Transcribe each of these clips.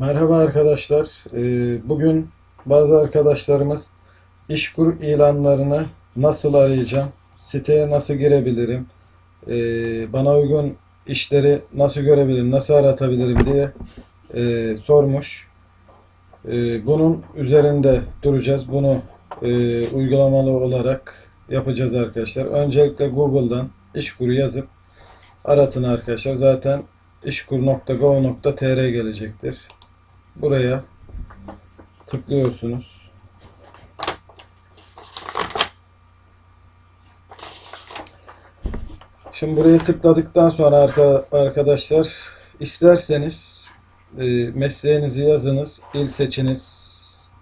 Merhaba arkadaşlar. Ee, Bugün bazı arkadaşlarımız işkur ilanlarını nasıl arayacağım, siteye nasıl girebilirim, ee, bana uygun işleri nasıl görebilirim, nasıl aratabilirim diye ee, sormuş. Ee, Bunun üzerinde duracağız. Bunu ee, uygulamalı olarak yapacağız arkadaşlar. Öncelikle Google'dan işkuru yazıp aratın arkadaşlar. Zaten işkur.gov.tr gelecektir. Buraya tıklıyorsunuz. Şimdi buraya tıkladıktan sonra arka- arkadaşlar isterseniz e, mesleğinizi yazınız, il seçiniz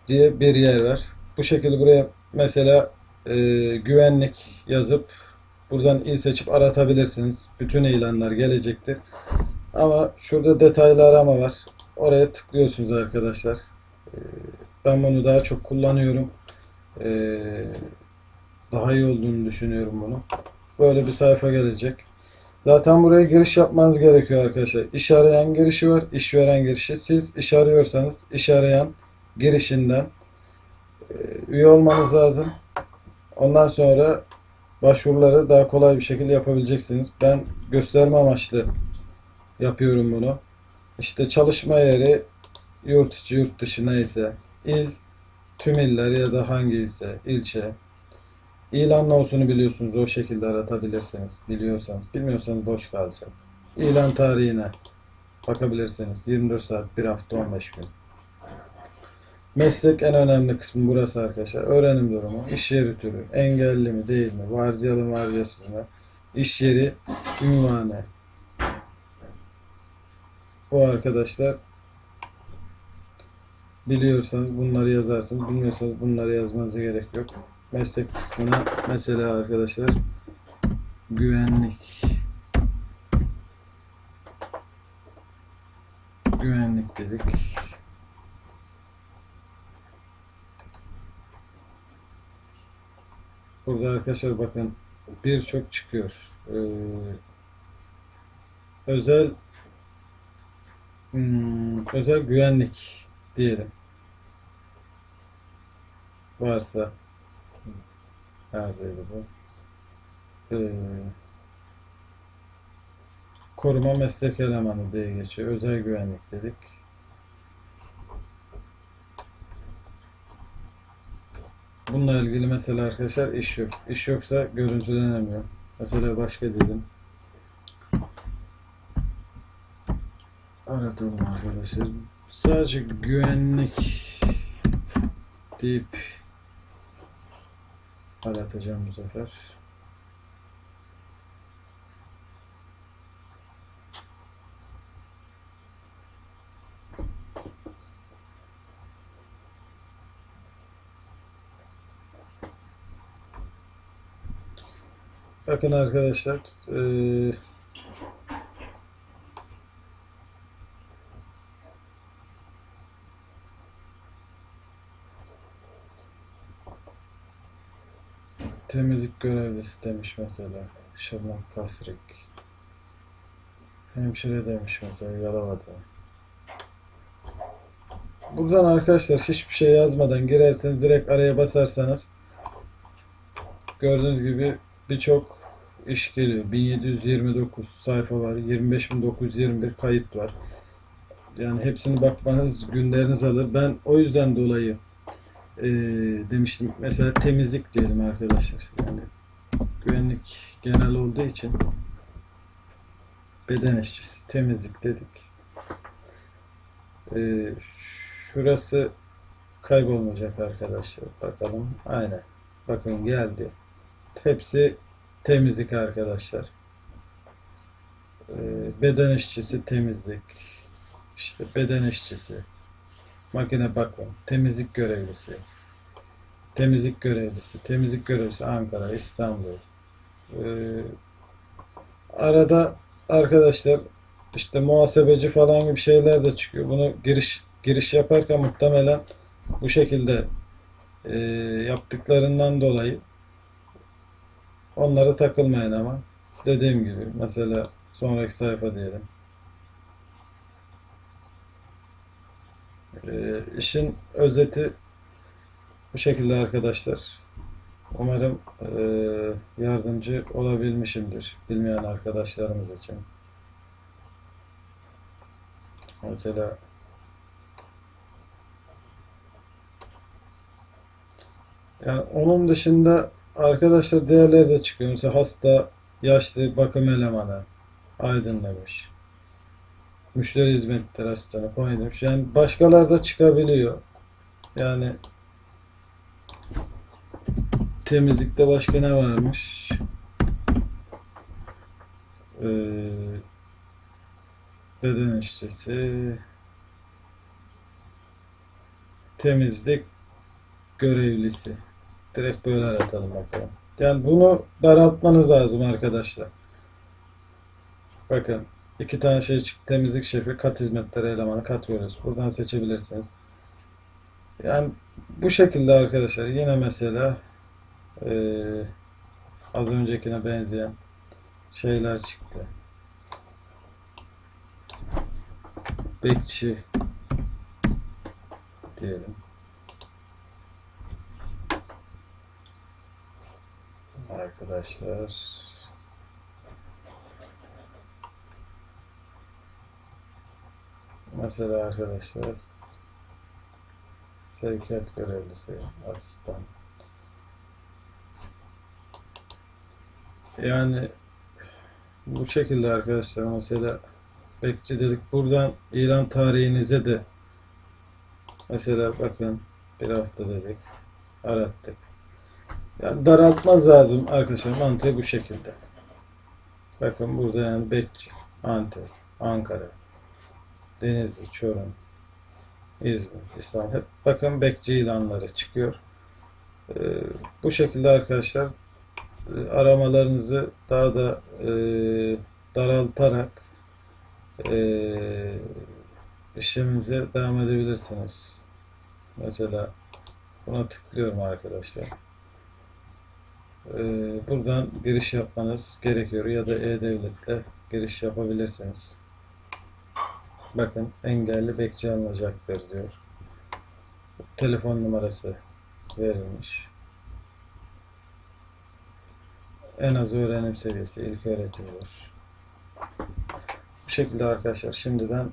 diye bir yer var. Bu şekilde buraya mesela e, güvenlik yazıp buradan il seçip aratabilirsiniz. Bütün ilanlar gelecektir. Ama şurada detaylı arama var. Oraya tıklıyorsunuz arkadaşlar. Ee, Ben bunu daha çok kullanıyorum. Ee, Daha iyi olduğunu düşünüyorum bunu. Böyle bir sayfa gelecek. Zaten buraya giriş yapmanız gerekiyor arkadaşlar. İş arayan girişi var, işveren girişi. Siz iş arıyorsanız iş arayan girişinden e, üye olmanız lazım. Ondan sonra başvuruları daha kolay bir şekilde yapabileceksiniz. Ben gösterme amaçlı yapıyorum bunu. İşte çalışma yeri yurt içi yurt dışı neyse il tüm iller ya da hangi ise ilçe. İlan nosunu biliyorsunuz o şekilde aratabilirsiniz. Biliyorsanız bilmiyorsanız boş kalacak. İlan tarihine bakabilirsiniz. 24 saat 1 hafta 15 gün. Meslek en önemli kısmı burası arkadaşlar. Öğrenim durumu iş yeri türü. Engelli mi değil mi? Vardiyalı mı vardiyasız mı? İş yeri ünvanı bu arkadaşlar biliyorsanız bunları yazarsınız. Bilmiyorsanız bunları yazmanıza gerek yok. Meslek kısmına mesela arkadaşlar güvenlik güvenlik dedik. Burada arkadaşlar bakın birçok çıkıyor. Ee, özel Hmm, özel güvenlik diyelim. Varsa neredeydi bu? Ee, koruma meslek elemanı diye geçiyor. Özel güvenlik dedik. Bununla ilgili mesela arkadaşlar iş yok. İş yoksa görüntülenemiyor. Mesela başka dedim. Aratalım arkadaşlar. Sadece güvenlik deyip aratacağım bu sefer. Bakın arkadaşlar eee Temizlik görevlisi demiş mesela. Şırnak Kasrik. Hemşire demiş mesela Yalova'da. Buradan arkadaşlar hiçbir şey yazmadan girerseniz direkt araya basarsanız gördüğünüz gibi birçok iş geliyor. 1729 sayfa var. 25921 kayıt var. Yani hepsini bakmanız günleriniz alır. Ben o yüzden dolayı e, demiştim. Mesela temizlik diyelim arkadaşlar. Yani güvenlik genel olduğu için beden işçisi temizlik dedik. E, şurası kaybolmayacak arkadaşlar. Bakalım. Aynen. Bakın geldi. Hepsi temizlik arkadaşlar. E, beden işçisi temizlik. İşte beden işçisi makine bakım, temizlik görevlisi, temizlik görevlisi, temizlik görevlisi Ankara, İstanbul. Ee, arada arkadaşlar işte muhasebeci falan gibi şeyler de çıkıyor. Bunu giriş giriş yaparken muhtemelen bu şekilde e, yaptıklarından dolayı onlara takılmayın ama dediğim gibi mesela sonraki sayfa diyelim. Ee, işin özeti bu şekilde arkadaşlar. Umarım eee, yardımcı olabilmişimdir bilmeyen arkadaşlarımız için. Mesela yani onun dışında arkadaşlar değerleri de çıkıyor. Mesela hasta, yaşlı bakım elemanı, aydınlamış. Müşteri hizmetleri asistanı falan demiş. Yani başkalar da çıkabiliyor. Yani temizlikte başka ne varmış? Ee, beden işçisi, temizlik görevlisi. Direkt böyle aratalım bakalım. Yani bunu daraltmanız lazım arkadaşlar. Bakın iki tane şey çıktı. Temizlik şefi, kat hizmetleri elemanı, kat görevlisi. Buradan seçebilirsiniz. Yani bu şekilde arkadaşlar yine mesela eee, az öncekine benzeyen şeyler çıktı. Bekçi diyelim. Arkadaşlar mesela arkadaşlar sevkiyat görevlisi, asistan. Yani bu şekilde arkadaşlar mesela bekçi dedik buradan ilan tarihinize de mesela bakın bir hafta dedik arattık. Yani daraltmaz lazım arkadaşlar mantığı bu şekilde. Bakın burada yani bekçi, Antep, Ankara, Denizli, Çorum, İzmir, İstanbul hep bakın bekçi ilanları çıkıyor. Ee, bu şekilde arkadaşlar e, aramalarınızı daha da e, daraltarak e, işleminize devam edebilirsiniz. Mesela buna tıklıyorum arkadaşlar. E, buradan giriş yapmanız gerekiyor ya da E-Devlet'le giriş yapabilirsiniz. Bakın engelli bekçi alınacaktır diyor. Telefon numarası verilmiş. En az öğrenim seviyesi ilk öğretimidir. Bu şekilde arkadaşlar şimdiden